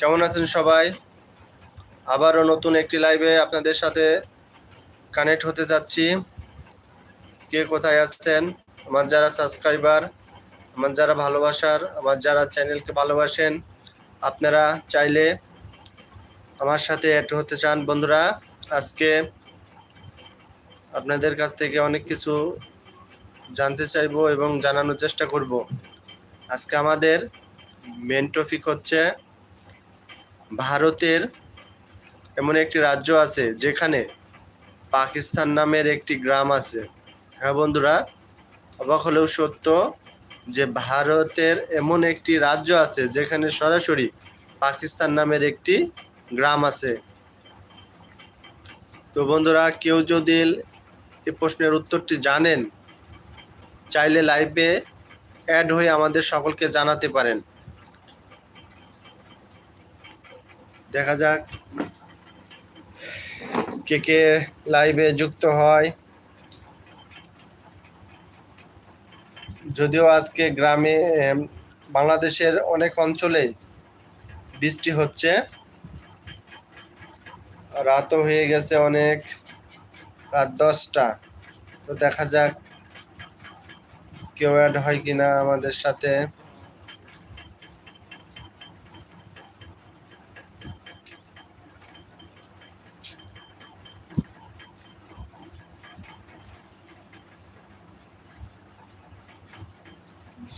কেমন আছেন সবাই? আবারও নতুন একটি লাইভে আপনাদের সাথে কানেক্ট হতে যাচ্ছি। কে কোথায় আসছেন আমার যারা সাবস্ক্রাইবার আমার যারা ভালোবাসার, আমার যারা চ্যানেলকে ভালোবাসেন, আপনারা চাইলে আমার সাথে অ্যাড হতে চান। বন্ধুরা, আজকে আপনাদের কাছ থেকে অনেক কিছু জানতে চাইব এবং জানানোর চেষ্টা করব। আজকে আমাদের মেন টপিক হচ্ছে ভারতের এমন একটি রাজ্য আছে যেখানে পাকিস্তান নামের একটি গ্রাম আছে। হ্যাঁ বন্ধুরা, অবাক হলেও সত্য যে ভারতের এমন একটি রাজ্য আছে যেখানে সরাসরি পাকিস্তান নামের একটি গ্রাম আছে। তো বন্ধুরা, কেউ যদি এই প্রশ্নের উত্তরটি জানেন, চাইলে লাইভে অ্যাড হয়ে আমাদের সকলকে জানাতে পারেন। দেখা যাক কে কে লাইভে যুক্ত হয়। যদিও আজকে গ্রামে বাংলাদেশের অনেক অঞ্চলে বৃষ্টি হচ্ছে। রাতও হয়ে গেছে অনেক, রাত দশটা। তো দেখা যাক কেউ অ্যাড হয় কিনা আমাদের সাথে।